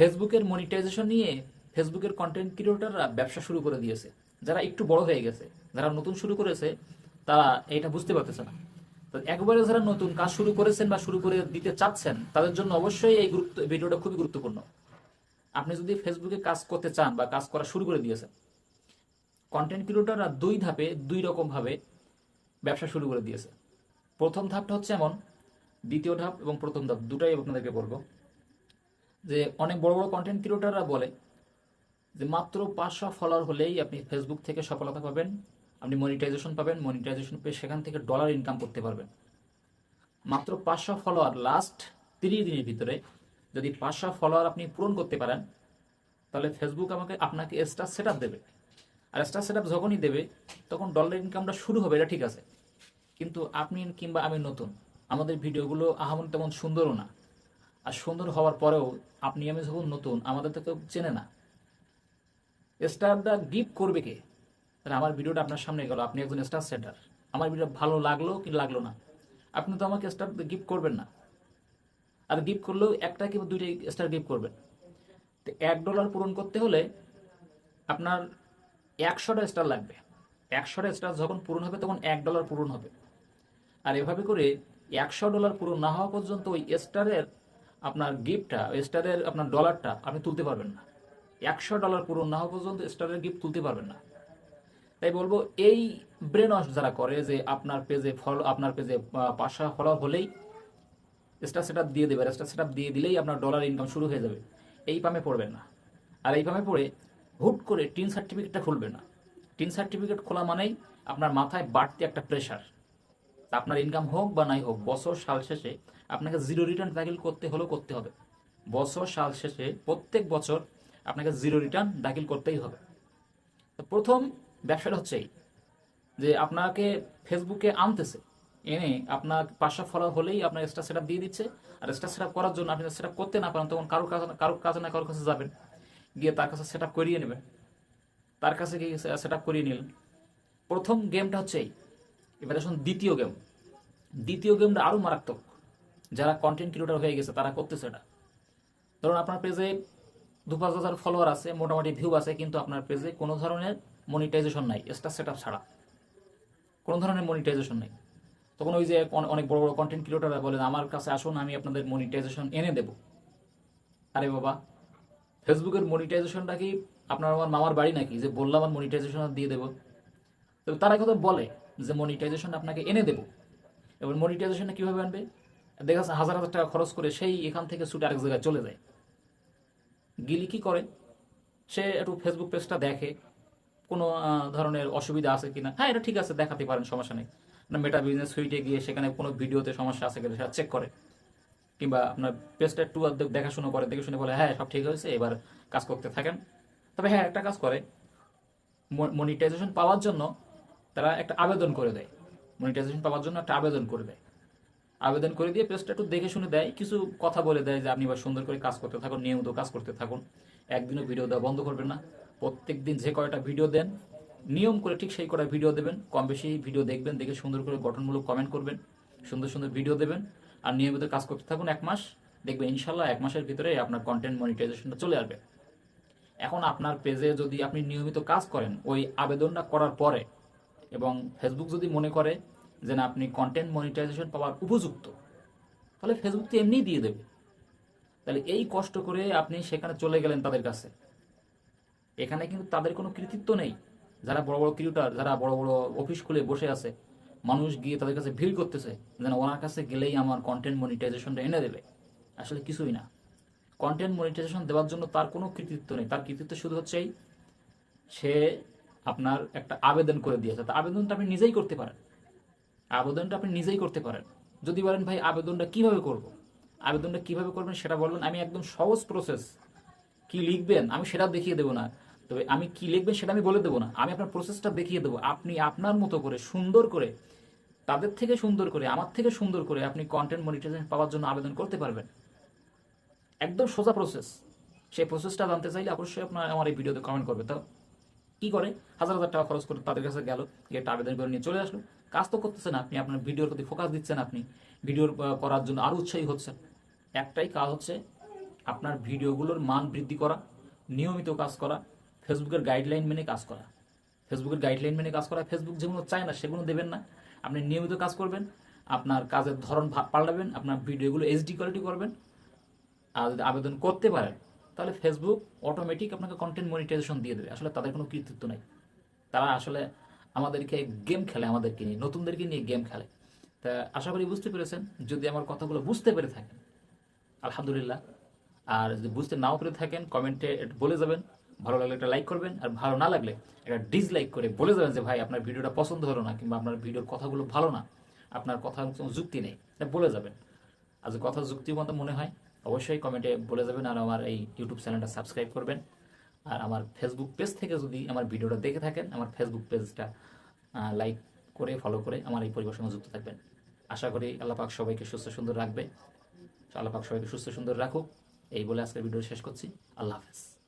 ফেসবুকের মনিটাইজেশন নিয়ে ফেসবুকের কন্টেন্ট ক্রিয়েটররা ব্যবসা শুরু করে দিয়েছে। যারা একটু বড় হয়ে গেছে, যারা নতুন শুরু করেছে, তারা এটা বুঝতে পারতেছে না। তো একবারে যারা নতুন কাজ শুরু করেছেন বা শুরু করে দিতে চাচ্ছেন, তাদের জন্য অবশ্যই এই গুরুত্ব ভিডিওটা খুবই গুরুত্বপূর্ণ। আপনি যদি ফেসবুকে কাজ করতে চান বা কাজ করা শুরু করে দিয়েছেন কন্টেন্ট ক্রিয়েটররা দুই ধাপে, দুই রকম ভাবে ব্যবসা শুরু করে দিয়েছে। প্রথম ধাপটা হচ্ছে এমন, দ্বিতীয় ধাপ এবং প্রথম ধাপ, দুটাই আপনাদেরকে বলব। যে অনেক বড় বড় কন্টেন্ট ক্রিয়েটররা বলে যে মাত্র পাঁচশো ফলোয়ার হলেই আপনি ফেসবুক থেকে সফলতা পাবেন, আপনি মনিটাইজেশন পাবেন মনিটাইজেশন পেয়ে সেখান থেকে ডলার ইনকাম করতে পারবেন। মাত্র পাঁচশো ফলোয়ার লাস্ট তিরিশ দিনের ভিতরে যদি পাঁচশো ফলোয়ার আপনি পূরণ করতে পারেন, তাহলে ফেসবুক আমাকে আপনাকে স্টার সেট দেবে। আর স্টার সেট যখনই দেবে, তখন ডলার ইনকামটা শুরু হবে, এটা ঠিক আছে। কিন্তু আপনি কিংবা আমি নতুন, আমাদের ভিডিওগুলো আহামন তেমন সুন্দরও না। আর সুন্দর হওয়ার পরেও আপনি আমি যখন নতুন, আমাদের তো কেউ চেনে না। স্টারটা গিফট করবে কে? তাহলে আমার ভিডিওটা আপনার সামনে গেল, আপনি একজন স্টার সেটার আমার ভিডিও ভালো লাগল কি লাগল না? আপনি তো আমাকে স্টার গিফট করবেন না। আর গিফট করলেও একটা কিংবা দুইটাই স্টার গিফট করবেন। তো এক ডলার পূরণ করতে হলে আপনার একশোটা স্টার লাগবে। একশোটা স্টার যখন পূরণ হবে তখন এক ডলার পূরণ হবে। আর এভাবে করে একশো ডলার পূরণ না হওয়া পর্যন্ত ওই স্টারের আপনার গিফটটা স্টারের আপনার ডলারটা আপনি তুলতে পারবেন না। একশো ডলার পূরণ না হওয়া পর্যন্ত স্টারের গিফট তুলতে পারবেন না। তাই বলব, এই ব্রেন ওয়াশ যারা করে যে আপনার পেজে ফলো আপনার পেজে পাশা ফলোয়ার হলেই স্টার সেট দিয়ে দেবে। স্টার সেট দিয়ে দিলেই আপনার ডলার ইনকাম শুরু হয়ে যাবে। এই পামে পড়বেন না। আর এই পামে পড়ে হুট করে টিন সার্টিফিকেটটা খুলবে না। টিন সার্টিফিকেট খোলা মানেই আপনার মাথায় বাড়তি একটা প্রেশার আপনার ইনকাম হোক বা নাই হোক, বছর সাল শেষে আপনাকে জিরো রিটার্ন দাখিল করতে হলেও করতে হবে। বছর সাল শেষে প্রত্যেক বছর আপনাকে জিরো রিটার্ন দাখিল করতেই হবে। তো প্রথম ব্যবসাটা হচ্ছে এই, যে আপনাকে ফেসবুকে আনতেছে, এনে আপনার পাঁচশো ফলোয়ার হলেই আপনার এক্সট্রা সেট দিয়ে দিচ্ছে, আর এক্সট্রা সেট করার জন্য আপনি সেট করতে না পারেন, তখন কারোর কাছে কারোর কাছে না কারোর কাছে যাবেন। গিয়ে তার কাছে সেট করিয়ে নেবেন তার কাছে গিয়ে সেট করিয়ে নিলেন। প্রথম গেমটা হচ্ছে এই। এবার দ্বিতীয় গেম দ্বিতীয় গেমটা আরও মারাত্মক। যারা কন্টেন্ট ক্রিয়েটর হয়ে গেছে, তারা করতেছে এটা। ধরুন আপনার পেজে দু পাঁচ হাজার ফলোয়ার আছে, মোটামুটি ভিউ আছে, কিন্তু আপনার পেজে কোনো ধরনের মনিটাইজেশন নাই এক্সট্রা সেট ছাড়া। কোনো ধরনের মনিটাইজেশন নেই। তখন ওই যে অনেক বড় বড় কন্টেন্ট ক্রিয়েটররা বলেন আমার কাছে আসুন, আমি আপনাদের মনিটাইজেশন এনে দেব। আরে বাবা ফেসবুকের মনিটাইজেশনটা কি আপনার আমার মামার বাড়ি নাকি? যে বললাম আমার মনিটাইজেশন দিয়ে দেবো। তো তারা কথা বলে যে মনিটাইজেশন আপনাকে এনে দেবো। এবার মনিটাইজেশনটা কীভাবে আনবে? দেখা যাচ্ছে হাজার হাজার টাকা খরচ করে সেই এখান থেকে ছুটে আরেক জায়গায় চলে যায়। গিলি কি করে? সে একটু ফেসবুক পেজটা দেখে, কোনো ধরনের অসুবিধা আছে কিনা? হ্যাঁ এটা ঠিক আছে, দেখাতে পারেন, সমস্যা নেই। না মেটা বিজনেস সুইটে গিয়ে সেখানে কোনো ভিডিওতে সমস্যা আছে কিনা, সেটা চেক করে। কিংবা আপনার পেজটা একটু আধটু দেখাশুনো করে, দেখে শুনে বলে হ্যাঁ সব ঠিক হয়েছে, এবার কাজ করতে থাকেন। তবে হ্যাঁ একটা কাজ করে। মনিটাইজেশন পাওয়ার জন্য তারা একটা আবেদন করে দেয়। মনিটাইজেশন পাওয়ার জন্য একটা আবেদন করে দেয়। আবেদন করে দিয়ে পেজটা একটু দেখে শুনে দেয়, কিছু কথা বলে দেয় যে আপনি এবার সুন্দর করে কাজ করতে থাকুন, নিয়মিত কাজ করতে থাকুন। একদিনও ভিডিও দেওয়া বন্ধ করবেন না। প্রত্যেক দিন যে কয়টা ভিডিও দেন, নিয়ম করে ঠিক সেই কটা ভিডিও দেবেন। কম বেশি ভিডিও দেখবেন, দেখে সুন্দর করে গঠনমূলক কমেন্ট করবেন, সুন্দর সুন্দর ভিডিও দেবেন আর নিয়মিত কাজ করতে থাকুন এক মাস। দেখবেন ইনশাল্লাহ এক মাসের ভিতরে আপনার কন্টেন্ট মনিটাইজেশনটা চলে আসবে। এখন আপনার পেজে যদি আপনি নিয়মিত কাজ করেন, ওই আবেদনটা করার পরে এবং ফেসবুক যদি মনে করে যে না আপনি কন্টেন্ট মনিটাইজেশন পাওয়ার উপযুক্ত। তাহলে ফেসবুক তো এমনিই দিয়ে দেবে। তাহলে এই কষ্ট করে আপনি সেখানে চলে গেলেন তাদের কাছে। এখানে কিন্তু তাদের কোনো কৃতিত্ব নেই। যারা বড় বড় ক্রিয়েটার যারা বড় বড় অফিস খুলে বসে আছে মানুষ গিয়ে তাদের কাছে ভিড় করতেছে যেন ওনার কাছে গেলেই আমার কন্টেন্ট মনিটাইজেশনটা এনে দেবে। আসলে কিছুই না। কন্টেন্ট মনিটাইজেশন দেওয়ার জন্য তার কোনো কৃতিত্ব নেই। তার কৃতিত্ব শুধু হচ্ছে এই, সে আপনার একটা আবেদন করে দিয়েছে। তা আবেদনটা আপনি নিজেই করতে পারেন। আবেদনটা আপনি নিজেই করতে পারেন। যদি বলেন, ভাই, আবেদনটা কীভাবে করব? আবেদনটা কীভাবে করবেন সেটা বলবেন আমি একদম সহজ প্রসেস কি লিখবেন, আমি সেটা দেখিয়ে দেবো না। তবে আমি কি লিখবেন সেটা আমি বলে দেবো না। আমি আপনার প্রসেসটা দেখিয়ে দেবো। আপনি আপনার মতো করে, সুন্দর করে, তাদের থেকে সুন্দর করে, আমার থেকে সুন্দর করে আপনি কন্টেন্ট মনিটাইজেশন পাওয়ার জন্য আবেদন করতে পারবেন। একদম সোজা প্রসেস সেই প্রসেসটা জানতে চাইলে অবশ্যই আপনার, আমার এই ভিডিওতে কমেন্ট করবে। তো কি করে? হাজার হাজার টাকা খরচ করে তাদের কাছে গেল, গিয়ে আবেদন করে নিয়ে চলে আসলো। কাজ তো করতেছেন আপনি, আপনার ভিডিওর প্রতি ফোকাস দিচ্ছেন আপনি ভিডিওর করার জন্য আরও উৎসাহী হচ্ছেন। একটাই কাজ হচ্ছে আপনার ভিডিওগুলোর মান বৃদ্ধি করা, নিয়মিত কাজ করা, ফেসবুকের গাইডলাইন মেনে কাজ করা। ফেসবুকের গাইডলাইন মেনে কাজ করা, ফেসবুক যেগুলো চায় না সেগুলো দেবেন না। আপনি নিয়মিত কাজ করবেন, আপনার কাজের ধরন পাল্টাবেন, আপনার ভিডিওগুলো এইচডি কোয়ালিটি করবেন। আর যদি আবেদন করতে পারেন, তাহলে ফেসবুক অটোমেটিক আপনাকে কন্টেন্ট মনিটাইজেশন দিয়ে দেবে। আসলে তাদের কোনো কৃতিত্ব নেই। তারা আসলে আমাদেরকে গেম খেলে, আমাদেরকে নিয়ে, নতুনদেরকে নিয়ে গেম খেলে। তা আশা করি বুঝতে পেরেছেন, যদি আমার কথাগুলো বুঝতে পেরে থাকেন, আলহামদুলিল্লাহ। আর যদি বুঝতে নাও পেরে থাকেন কমেন্টে বলে যাবেন, ভালো লাগলে একটা লাইক করবেন, আর ভালো না লাগলে একটা ডিসলাইক করে বলে যাবেন যে, ভাই, আপনার ভিডিওটা পছন্দ হলো না কিংবা আপনার ভিডিওর কথাগুলো ভালো না, আপনার কথা যুক্তি নেই বলে যাবেন। আর কথা যুক্তিমতো মনে হয়, অবশ্যই কমেন্টে বলে যাবেন, আর আমার এই ইউটিউব চ্যানেলটা সাবস্ক্রাইব করবেন। আর আমার ফেসবুক পেজ থেকে যদি আমার ভিডিওটা দেখে থাকেন, আমার ফেসবুক পেজটা লাইক করে ফলো করে আমার এই পরিবার সঙ্গে যুক্ত থাকবেন। আশা করি আল্লাপাক সবাইকে সুস্থ সুন্দর রাখবে। আল্লাপাক সবাইকে সুস্থ সুন্দর রাখুক। এই বলে আজকের ভিডিও শেষ করছি। আল্লাহ হাফেজ।